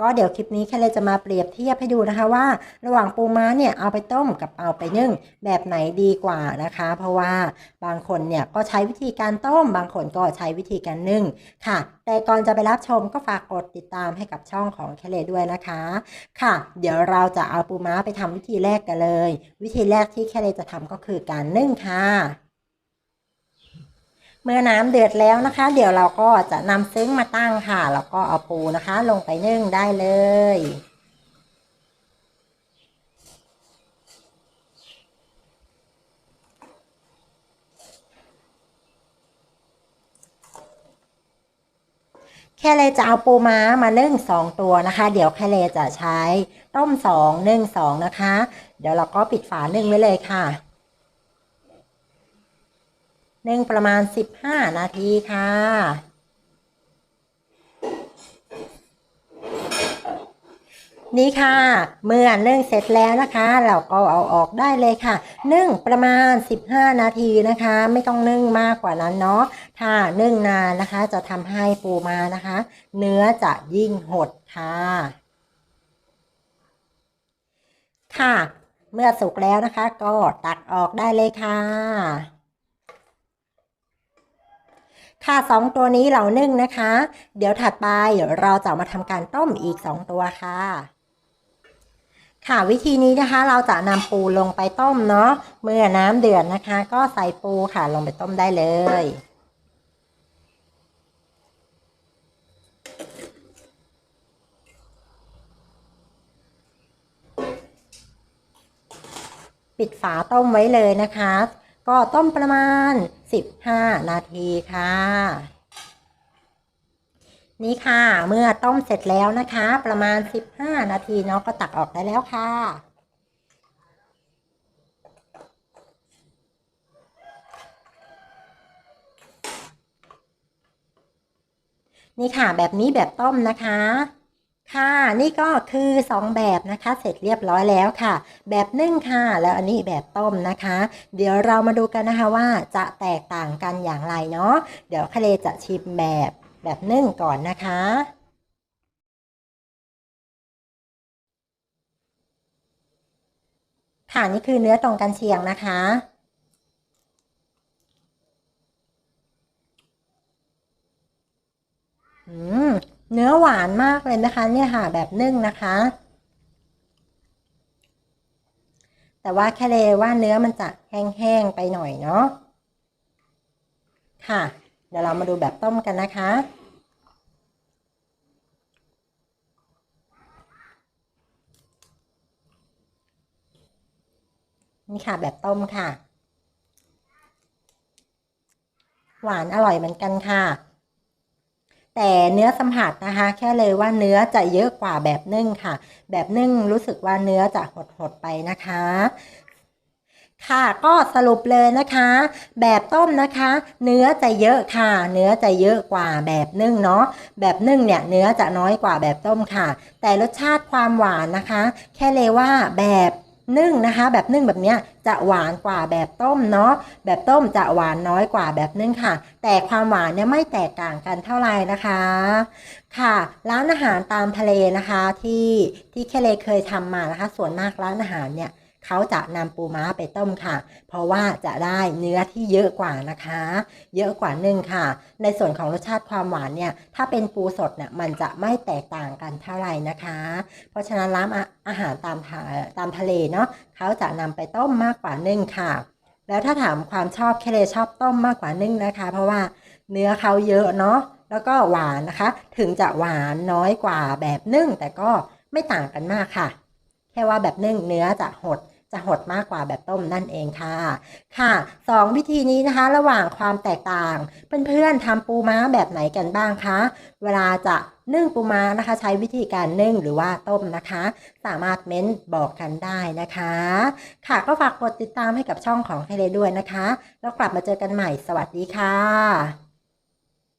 ก็เดี๋ยวคลิปนี้แค่เลยจะมาเปรียบเทียบให้ดูนะคะว่า ระหว่างปูม้าเนี่ยเอาไปต้มกับเอาไปนึ่งแบบไหนดีกว่านะคะ เพราะว่าบางคนเนี่ยก็ใช้วิธีการต้ม บางคนก็ใช้วิธีการนึ่งค่ะ แต่ก่อนจะไปรับชมก็ฝากกดติดตามให้กับช่องของแคเลด้วยนะคะ ค่ะ เดี๋ยวเราจะเอาปูม้าไปทำวิธีแรกกันเลย วิธีแรกที่แคเลจะทำก็คือการนึ่งค่ะ เมื่อน้ำเดือดแล้วนะคะ เดี๋ยวเราก็จะนำซึ้งมาตั้งค่ะ แล้วก็เอาปูนะคะ ลงไปนึ่งได้เลยแค่เลจะเอาปูม้ามานึ่งสองตัวนะคะ เดี๋ยวแค่เลจะใช้ต้มสองนึ่งสองนะคะ เดี๋ยวเราก็ปิดฝานึ่งไว้เลยค่ะ นึ่งประมาณ 15 นาทีค่ะนี่ค่ะ เมื่อนึ่งเสร็จแล้วนะคะ เราก็เอาออกได้เลยค่ะ นึ่งประมาณ 15 นาทีนะคะ ไม่ต้องนึ่งมากกว่านั้นเนาะถ้านึ่งนานนะคะ จะทำให้ปูมานะคะ เนื้อจะยิ่งหดค่ะ ค่ะ เมื่อสุกแล้วนะคะ ก็ตักออกได้เลยค่ะ ค่ะสองตัวนี้เรานึ่งนะคะ เดี๋ยวถัดไปเราจะมาทำการต้มอีกสองตัวค่ะ ค่ะวิธีนี้นะคะ เราจะนำปูลงไปต้มเนาะเมื่อน้ำเดือดนะคะ ก็ใส่ปูค่ะลงไปต้มได้เลยปิดฝาต้มไว้เลยนะคะ ก็ต้มประมาณ 15 นาทีค่ะ นี่ค่ะเมื่อต้มเสร็จแล้วนะคะ ประมาณ 15 นาทีเนาะก็ตักออกได้แล้วค่ะนี่ค่ะแบบนี้แบบต้มนะคะ ค่ะนี่ก็คือสองแบบนะคะเสร็จเรียบร้อยแล้วค่ะ แบบนึ่งค่ะ แล้วอันนี้แบบต้มนะคะ เดี๋ยวเรามาดูกันนะคะว่าจะแตกต่างกันอย่างไรเนาะเดี๋ยวคาเลจะชิมแบบแบบนึ่งก่อนนะคะ ค่ะนี่คือเนื้อตรงกันเชียงนะคะอืม เนื้อหวานมากเลยนะคะเนี่ยค่ะแบบนึ่งนะคะ แต่ว่าแค่เลว่าเนื้อมันจะแห้งๆไปหน่อยเนาะค่ะ เดี๋ยวเรามาดูแบบต้มกันนะคะนี่ค่ะแบบต้มค่ะ หวานอร่อยเหมือนกันค่ะ แต่เนื้อสัมผัสนะคะ แค่เลยว่าเนื้อจะเยอะกว่าแบบนึ่งค่ะ แบบนึ่งรู้สึกว่าเนื้อจะหดๆไปนะคะ ค่ะก็สรุปเลยนะคะ แบบต้มนะคะ เนื้อจะเยอะค่ะ เนื้อจะเยอะกว่าแบบนึ่งเนาะแบบนึ่งเนี่ยเนื้อจะน้อยกว่าแบบต้มค่ะ แต่รสชาติความหวานนะคะ แค่เลยว่าแบบ นึ่งนะคะ แบบนึ่งแบบเนี้ยจะหวานกว่าแบบต้มเนาะแบบต้มจะหวานน้อยกว่าแบบนึ่งค่ะ แต่ความหวานเนี่ยไม่แตกต่างกันเท่าไหร่นะคะค่ะ ร้านอาหารตามทะเลนะคะที่ที่เคเลเคยทำมานะคะ ส่วนมากร้านอาหารเนี่ย เขาจะนำปูม้าไปต้มค่ะ เพราะว่าจะได้เนื้อที่เยอะกว่านะคะ เยอะกว่านึ่งค่ะ ในส่วนของรสชาติความหวานเนี่ย ถ้าเป็นปูสดเนี่ยมันจะไม่แตกต่างกันเท่าไหร่นะคะ เพราะฉะนั้นร้านอาหารตามทะตามทะเลเนาะเขาจะนำไปต้มมากกว่านึ่งค่ะ แล้วถ้าถามความชอบแคเลชอบต้มมากกว่านึ่งนะคะ เพราะว่าเนื้อเขาเยอะเนาะแล้วก็หวานนะคะ ถึงจะหวานน้อยกว่าแบบนึ่งแต่ก็ไม่ต่างกันมากค่ะ แค่ว่าแบบนึ่งเนื้อจะหดจะหดมากกว่าแบบต้มนั่นเองค่ะ ค่ะสองวิธีนี้นะคะ ระหว่างความแตกต่าง เพื่อนๆทำปูม้าแบบไหนกันบ้างคะ เวลาจะนึ่งปูม้านะคะ ใช้วิธีการนึ่งหรือว่าต้มนะคะ สามารถเม้นบอกกันได้นะคะ ค่ะก็ฝากกดติดตามให้กับช่องของไทยเลยด้วยนะคะ แล้วกลับมาเจอกันใหม่สวัสดีค่ะ